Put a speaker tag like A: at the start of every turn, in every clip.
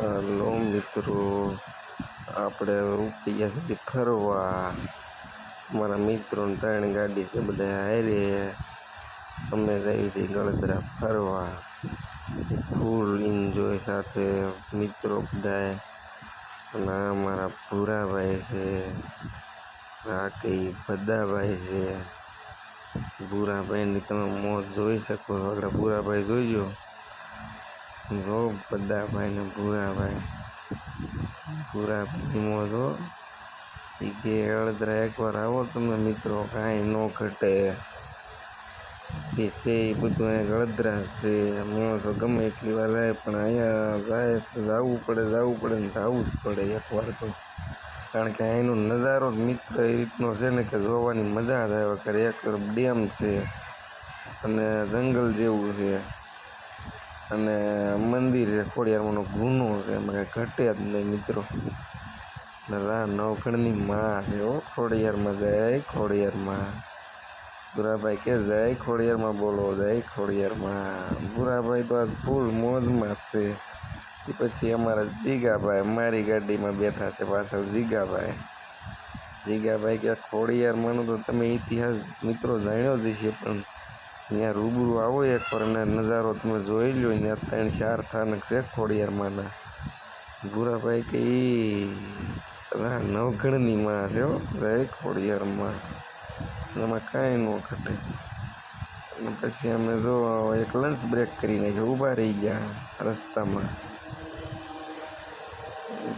A: Hello મિત્રો, આપણે ઉપડી છીએ ફરવા. મારા મિત્રો ત્રણ ગાડી છે, બધા હારે. અમે જઈએ છીએ ગળદરા ફરવા. ફૂલ એન્જોય સાથે મિત્રો બધાય અને આ મારા ભૂરાભાઈ છે આ કઈ છે. ભૂરાભાઈની તમે મોજ જોઈ શકો છો. આપણે ભૂરાભાઈ જોઈજો જો ભાઈને ને ભૂરાભાઈ. ભૂરાભાઈ મોજ છો એ કે હળદરા એકવાર આવો તમે મિત્રો, કાંઈ ન ઘટે. જે છે એ બધું અહીંયા હળદરા છે. માણસો ગમે એટલી વાર જાય પણ અહીંયા જાય જવું પડે જવું પડે ને જવું જ પડે એકવાર તો. કારણ કે અહીંનો નજારો મિત્ર એ રીતનો છે ને કે જોવાની મજા જ આવે કરે એક ડેમ છે અને જંગલ જેવું છે. અને મંદિર છે ખોડિયારમાંનો ગુનો છે, એમાં કાંઈ ઘટે જ નહીં મિત્રો. રા નવખણની માં છે ઓ ખોડિયારમાં જય, ખોડિયારમાં. બુરાભાઈ કે જય, ખોડિયારમાં બોલો, જય, ખોડિયારમાં. બુરાભાઈ તો આજ ફૂલ મોજમાં જ છે. એ પછી અમારા જીગાભાઈ મારી ગાડીમાં બેઠા છે પાછળ જીગાભાઈ. જીગાભાઈ કે ખોડિયારમાંનો તો તમે ઇતિહાસ મિત્રો જાણ્યો જ છે પણ ત્યાં રૂબરૂ આવો એકવાર અને નજારો તમે જોઈ લો ત્યાં ત્રણ ચાર સ્થાનક છે ખોડિયારમાંના. ભૂરાભાઈ કે એ નવગણની માં છે હો, જય ખોડિયારમાં. એમાં કાંઈ ન ઘટે. અને પછી અમે જો એક લંચ બ્રેક કરી નાખ્યો ઊભા રહી ગયા રસ્તામાં.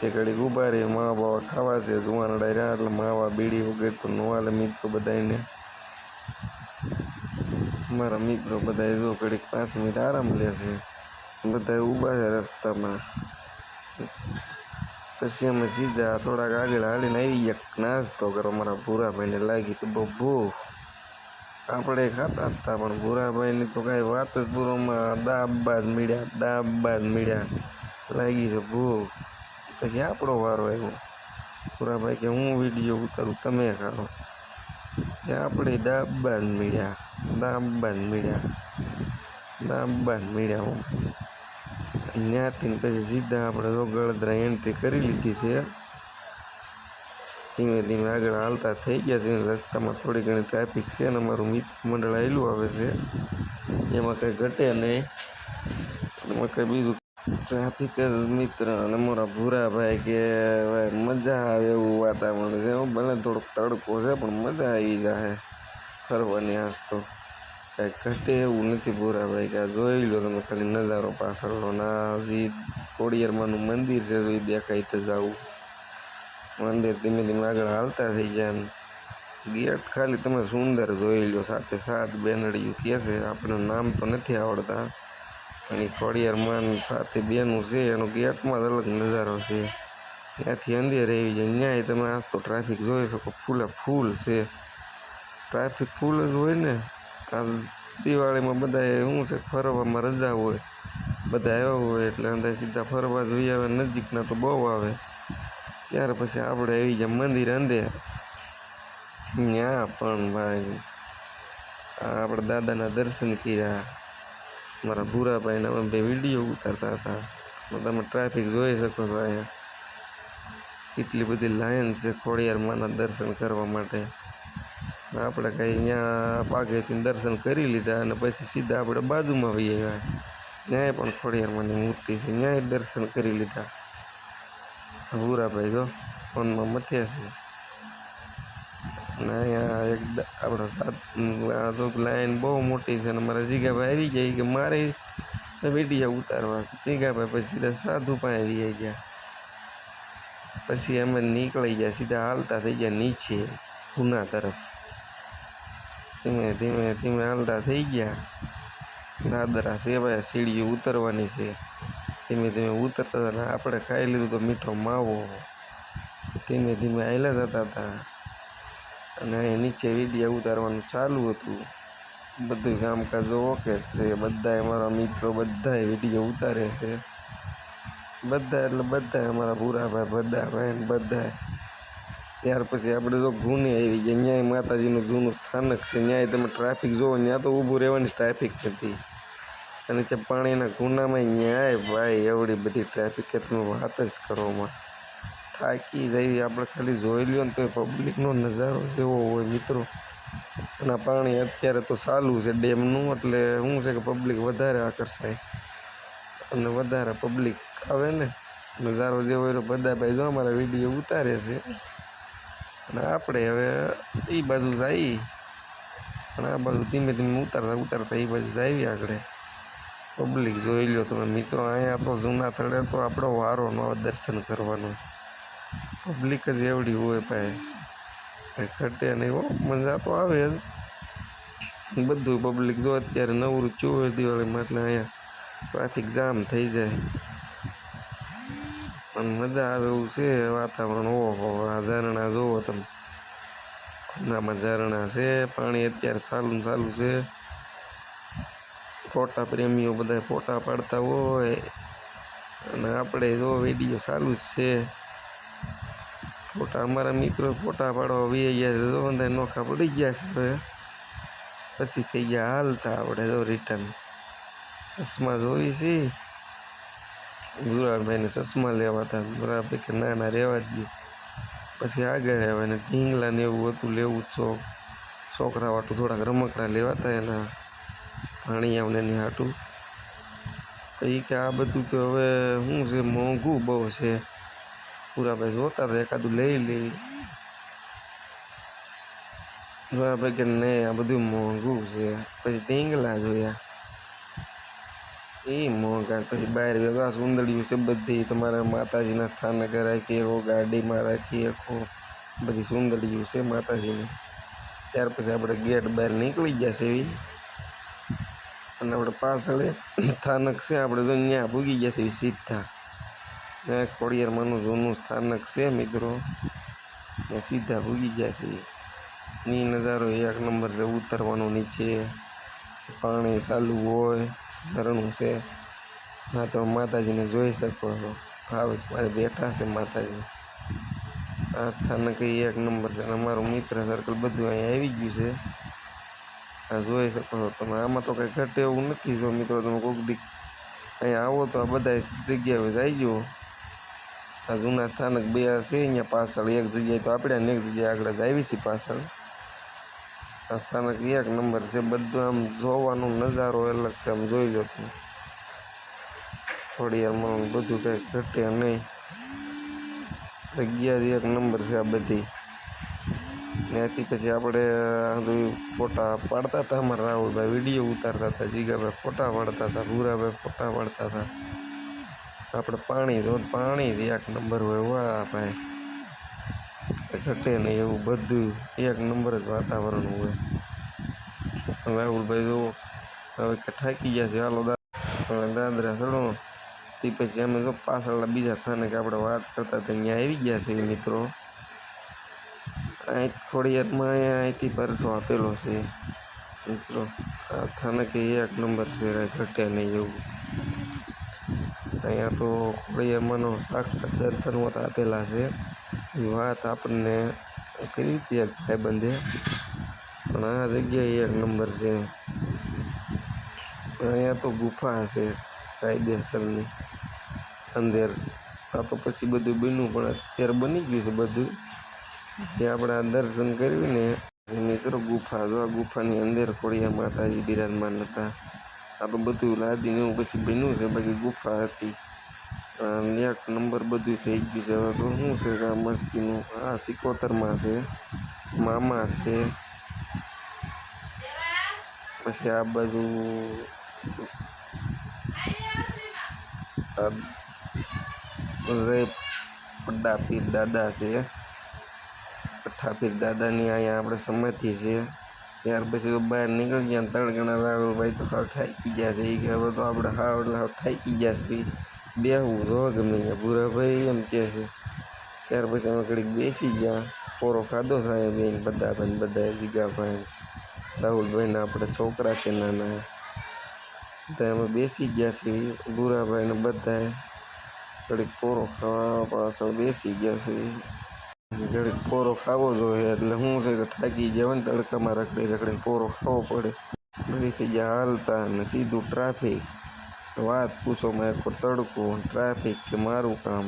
A: તે ઘડીક ઊભા રહી માવા બાવા ખાવા છે જુવાન રહ્યા એટલે માવા બીડી વગેરે તો નો હાલે મિત્રો બધાને મારા મિત્રો બધા જો ઘડીક પાંચ મિનિટ આરામ લે છે. બધા ઊભા છે રસ્તામાં. પછી અમે સીધા થોડાક આગળ હાલીને આવી ગયા. નાસ્તો કરો મારા ભૂરાભાઈને લાગી તો બહુ ભૂખ આપણે ખાતા હતા પણ ભૂરાભાઈની તો કાંઈ વાત જ પૂરોમાં દાબા જ મીડ્યા, દાબા જ મીડ્યા. લાગી છે ભૂખ પછી આપણો વારો આવ્યો. ભૂરાભાઈ કે હું વીડિયો ઉતારું, તમે ખાઓ. આપણે દાબાન મીડ્યા દાબાન મીડ્યા દાબાન મીડ્યા હું. ત્યાંથી પછી સીધા આપણે જો ગળદરા એન્ટ્રી કરી લીધી છે. ધીમે ધીમે આગળ હાલતા થઈ ગયા છે રસ્તામાં થોડી ઘણી ટ્રાફિક છે અને અમારું મિત્ર મંડળ આવેલું આવે છે. એમાં કંઈ ઘટે નહીં. એમાં કંઈ બીજું ટ્રાફિક જ મિત્ર અને મારા ભૂરાભાઈ કે ભાઈ મજા આવે એવું વાતાવરણ છે. ભલે થોડોક તડકો છે, પણ મજા આવી જાય ફરવાની આજ તો. કાંઈ ઘટે એવું નથી ભૂરાભાઈ કે આ જોઈ લો તમે ખાલી નજારો પાછળનો ના હજી ખોડિયારમાંનું મંદિર છે તો એ દેખાય તો જવું મંદિર ધીમે ધીમે આગળ હાલતા થઈ ને. ગેટ ખાલી તમે સુંદર જોઈ લો, સાથે સાત બેનડીયું કહે છે, આપણે નામ તો નથી આવડતા. પણ એ ખોડિયારમાં સાથે બેનું છે, એનો ગેટમાં જ અલગ નજારો છે. ત્યાંથી અંધેર આવી જાય, ન્યાય તમે આજ તો ટ્રાફિક જોઈ શકો, ફૂલે ફૂલ છે. ટ્રાફિક ફૂલ જ હોય ને, આ દિવાળીમાં બધા શું છે, ફરવામાં રજા હોય, બધા આવ્યા હોય એટલે અંદર સીધા ફરવા જોઈ આવે, નજીકના તો બહુ આવે. ત્યાર પછી આપણે આવી ગયા મંદિર અંદે ત્યાં પણ ભાઈ આપણે દાદાના દર્શન કર્યા. મારા ભૂરાભાઈને અમે બે વીડિયો ઉતારતા હતા. તમે ટ્રાફિક જોઈ શકો છો અહીંયા. કેટલી બધી લાઈન છે ખોડિયારમાંના દર્શન કરવા માટે. આપણે કંઈ અહીંયા પાઘેથી દર્શન કરી લીધા અને પછી સીધા આપણે બાજુમાં વહી ગયા ત્યાંય પણ ખોડિયારમાંની મૂર્તિ છે, ત્યાંય દર્શન કરી લીધા. ભૂરાભાઈ જો, ફોનમાં મથ્યા છે. અને અહીંયા એક આપણા સાત આ તો લાઈન બહુ મોટી છે અને મારા જીગાભાઈ આવી ગયા કે મારે વીડિયો ઉતારવા. જીગાભાઈ પછી સીધા સાધુ પાસે આવી ગયા. પછી અમે નીકળી ગયા, સીધા હાલતા થઈ ગયા નીચે પૂના તરફ. ધીમે ધીમે ધીમે હાલતા થઈ ગયા. દાદરા સેવાય સીડીઓ ઉતરવાની છે. ધીમે ધીમે ઉતરતા હતા, આપણે ખાઈ લીધું તો મીઠો માવો. ધીમે ધીમે હાલ્યા જતા હતા. અને અહીં નીચે વીડિયો ઉતારવાનું ચાલુ હતું. બધું કામકાજ ઓકે છે. બધાય અમારા મિત્રો બધાય વીડિયો ઉતારે છે. બધા એટલે બધા અમારા ભૂરાભાઈ બધા બહેન બધા ત્યાર પછી આપણે જો ગુને આવી ગયા. ન્યાય માતાજીનું જૂનું સ્થાનક છે. ન્યાય તમે ટ્રાફિક જોવો, ત્યાં તો ઊભું રહેવાની ટ્રાફિક નથી અને જે પાણીના ગુનામાં ન્યાય, ભાઈ, એવડી બધી ટ્રાફિક કે તમે વાત જ કરોમાં થાકી જઈએ આપણે ખાલી જોઈ લ્યો ને તો પબ્લિકનો નજારો જેવો હોય મિત્રો. અને પાણી અત્યારે તો ચાલુ છે ડેમનું, એટલે શું છે કે પબ્લિક વધારે આકર્ષાય. અને વધારે પબ્લિક આવે ને, નજારો જેવો હોય બધા ભાઈ જો અમારા વીડિયો ઉતારે છે. અને આપણે હવે એ બાજુ જઈએ અને આ બાજુ ધીમે ધીમે ઉતારતા ઉતારતા એ બાજુ જઈએ આગળ. પબ્લિક જોઈ લો તમે મિત્રો, અહીંયા તો જૂના થડે તો આપણો વારો ન દર્શન કરવાનો. પબ્લિક જ એવડી હોય ભાઈ ઘટે નહીં હો. મજા તો આવે જ. બધું પબ્લિક જો અત્યારે નવરું હોય દિવાળીમાં એટલે અહીંયા ટ્રાફિક જામ થઈ જાય. અને મજા આવે એવું છે વાતાવરણ. ઓહો, આ ઝરણા જોવો તમે. ખુલ્લામાં ઝરણા છે, પાણી અત્યારે ચાલુ ચાલુ છે. ફોટા પ્રેમીઓ બધા ફોટા પાડતા હોય. અને આપણે જો વીડિયો ચાલુ જ છે. ફોટા, અમારા મિત્રો ફોટા પાડવા વી ગયા તો નોખા પડી ગયા છે હવે. પછી થઈ ગયા હાલતા આપણે જો રિટર્ન ચશ્મા જોઈ છે. ગુરાભાઈને ચશ્મા લેવા હતા. ગુરાભાઈ કે ના ના, રહેવા જ પછી આગળ આવે ને ઢીંગલા ને એવું હતું, લેવું જ છો છોકરા વાટું થોડાક રમકડા લેવાતા એના આવને એની હાટું. એ કે આ બધું તો હવે શું છે, મોંઘું બહુ છે. પૂરાભાઈ જોતા હતા એકાદું લઈ લઈ પૂરાભાઈ કે નહીં આ બધું મોંઘું છે પછી ઢીંગલા જોયા એ મોંઘા પછી બહાર વેગા સુંદડીયું છે બધી તમારા માતાજીના સ્થાનકે રાખી શકો ગાડીમાં રાખી શકો બધી સુંદડીયું છે માતાજીની ત્યાર પછી આપણે ગેટ બહાર નીકળી ગયા છે એવી અને આપણે પાછળ એક સ્થાનક છે આપણે જો ત્યાં ભૂગી ગયા છે સીધા ત્યાં ખોડિયારમાંનું જૂનું સ્થાનક છે, મિત્રો. ત્યાં સીધા ભૂગી ગયા છે. ની નજારો એક નંબર છે ઉતરવાનું નીચે પાણી ચાલુ હોય, ઝરણું છે. ના તો માતાજીને જોઈ શકો છો. આવે મારે બેઠા છે માતાજી. આ સ્થાનક એક નંબર છે. અને અમારું મિત્ર સર્કલ બધું અહીંયા આવી ગયું છે. આ જોઈ શકો છો તમે. આમાં તો કંઈ ઘટે એવું નથી જો મિત્રો. તમે કોઈક દીક અહીંયા આવો તો આ બધા જગ્યાએ જઈજો આ જૂના સ્થાનક બે છે, અહીંયા પાછળ એક જગ્યાએ તો આપણે અને એક જગ્યાએ આગળ જ આવી પાછળ. આ સ્થાનક એક નંબર છે, બધું આમ જોવાનો નજારો અલગ છે, આમ જોઈ લો તમે. થોડી વારમાં બધું કંઈ ઘટે નહીં. જગ્યા એક નંબર છે આ બધી. ત્યાંથી પછી આપણે ફોટા પાડતા હતા અમારા રાહુલભાઈ, વીડિયો ઉતારતા હતા, જીગાભાઈ ફોટા પાડતા હતા, ભૂરાભાઈ ફોટા પાડતા હતા. આપણે પાણી જો પાણી એક નંબર હોય. વાહ ભાઈ. ઘટે નહીં એવું બધું એક નંબર જ વાતાવરણ હોય. રાહુલભાઈ જુઓ, હવે થાકી ગયા છે. હાલો દાદરા ચડો. તે પછી અમે જો પાછળના બીજા સ્થાને કે આપણે વાત કરતા હતા, અહીંયા આવી ગયા છે મિત્રો. અહીં થોડી વારમાં અહીંયા અહીંથી પરસો આપેલો છે. મિત્રો, આ સ્થાનક એક નંબર છે, ઘટે નહીં એવું. અહીંયા તો ખોડિયામાંનો સાક્ષાત દર્શન હોત આપેલા છે. એ વાત આપણને કરી હતી એક ભાઈબંધે. પણ આ જગ્યા એક નંબર છે. અહીંયા તો ગુફા છે કાયદેસરની અંદર. આ તો પછી બધું બન્યું, પણ અત્યારે બની ગયું છે બધું. જે આપણે આ દર્શન કર્યું ને મિત્રો ગુફા, જો આ ગુફાની અંદર ખોડિયા માતાજી બિરાજમાન હતા. આ તો બધું લાદીને એવું પછી બન્યું છે, બાકી ગુફા હતી. એક નંબર બધું થઈ ગયું છે. હવે તો શું છે આ મસ્તીનું? આ સિકોતરમાં છે, મામા છે. પછી આ રે પड्डा પીર દાદા છે. પઠ્ઠા પીર દાદાની અહીંયા આપણે સમાધિ છે. ત્યાર પછી તો બહાર નીકળી ગયા ને તળગણા રાહુલભાઈ તો હાવ થાકી ગયા છે એ કે હવે તો આપણે હાવ એટલે હાવ થાકી ગયા છે બેહવું જો ગમે ત્યાં ભૂરાભાઈ એમ કહે છે ત્યાર પછી અમે ઘડીક બેસી ગયા પોરો ખાધો થાય બેન બધા ભાઈ બધા જીગાભાઈ રાહુલભાઈના આપણે છોકરા છે નાના બધા અમે બેસી ગયા છીએ ભૂરાભાઈ ને બધાએ ઘડીક પોરો ખાવા પાછળ બેસી ગયા છે ઘડીક પોરો ખાવો જોઈએ એટલે શું છે કે થાકી ગયા હોય ને તડકામાં રખડી રખડીને પોરો ખાવો પડે. પછી થઈ ગયા હાલતા અને સીધું ટ્રાફિક વાત પૂછોમાં એક તડકો ટ્રાફિક કે મારું કામ?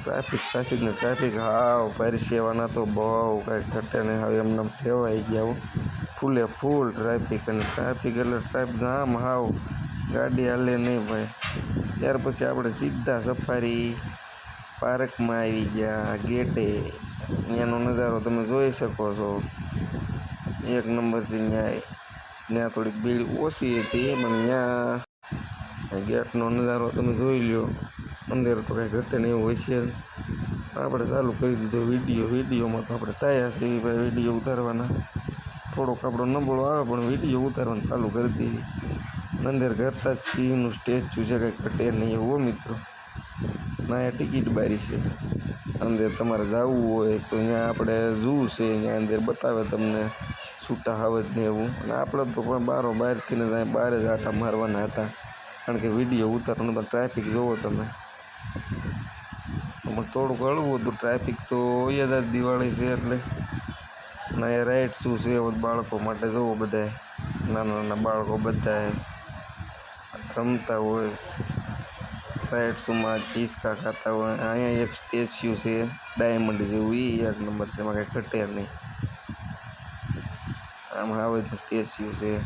A: ટ્રાફિક ટ્રાફિક ને ટ્રાફિક હાવ પરસેવાના તો બહુ કાંઈ ઘટે નહીં. હવે એમને એમ ઠેવાઈ ગયા હો. ફૂલે ફૂલ ટ્રાફિક અને ટ્રાફિક એટલે ટ્રાફિક જામ હાવ. ગાડી હાલે નહીં ભાઈ. ત્યાર પછી આપણે સીધા સફારી પાર્કમાં આવી ગયા, ગેટે, ત્યાંનો નજારો તમે જોઈ શકો છો. એક નંબરથી ત્યાં ત્યાં થોડીક ભીડ ઓછી હતી, પણ ત્યાં ગેટનો નજારો તમે જોઈ લ્યો. અંદર તો કાંઈ ઘટે એવું હોય છે. આપણે ચાલુ કરી દીધો વીડિયો, વિડીયોમાં તો આપણે ટાયા છે ભાઈ વીડિયો ઉતારવાના. થોડોક આપણો નબળો આવે, પણ વીડિયો ઉતારવાનું ચાલુ કરી દીધી. અંદર કરતા સિંહનું સ્ટેચ્યુ છે, કંઈ ઘટે નહીં એવું મિત્રો. ના ટિકિટ બારી છે. અંદર તમારે જવું હોય તો અહીંયા આપણે ઝૂ છે, અહીંયા અંદર બતાવે તમને છૂટા હાવજ ને એવું. અને આપણે તો પણ બારો બહારથી ને બહાર જ આટા મારવાના હતા. કારણ કે વીડિયો ઉતારવાનો તો ટ્રાફિક જોવો તમે. પણ થોડુંક હળવું હતું ટ્રાફિક તો જ દિવાળી છે એટલે. અને એ રાઈડ શું છે બાળકો માટે જોવો બધાય. નાના નાના બાળકો બધાય. રમતા હોય. રાઈડ શૂમાં ચીસકા ખાતા હોય અહીંયા એક સ્ટેચ્યુ છે, ડાયમંડ જેવું. એ એક નંબર છે, એમાં કાંઈ ઘટે નહીં. આમ આવે સ્ટેચ્યુ છે.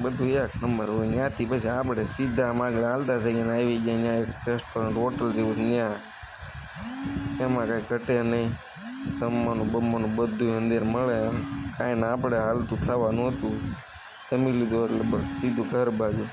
A: બધું એક નંબર હોય. ત્યાંથી પછી આપણે સીધા માગણ હાલતા થઈ ગયા આવી ગયા ત્યાં એક રેસ્ટોરન્ટ હોટલ જેવું ત્યાં. એમાં કાંઈ ઘટે નહીં. જમવાનું, બમવાનું બધું અંદર મળે. કાંઈ ના આપણે હાલતું થવાનું હતું. જમી લીધું એટલે સીધું ઘર બાજુ.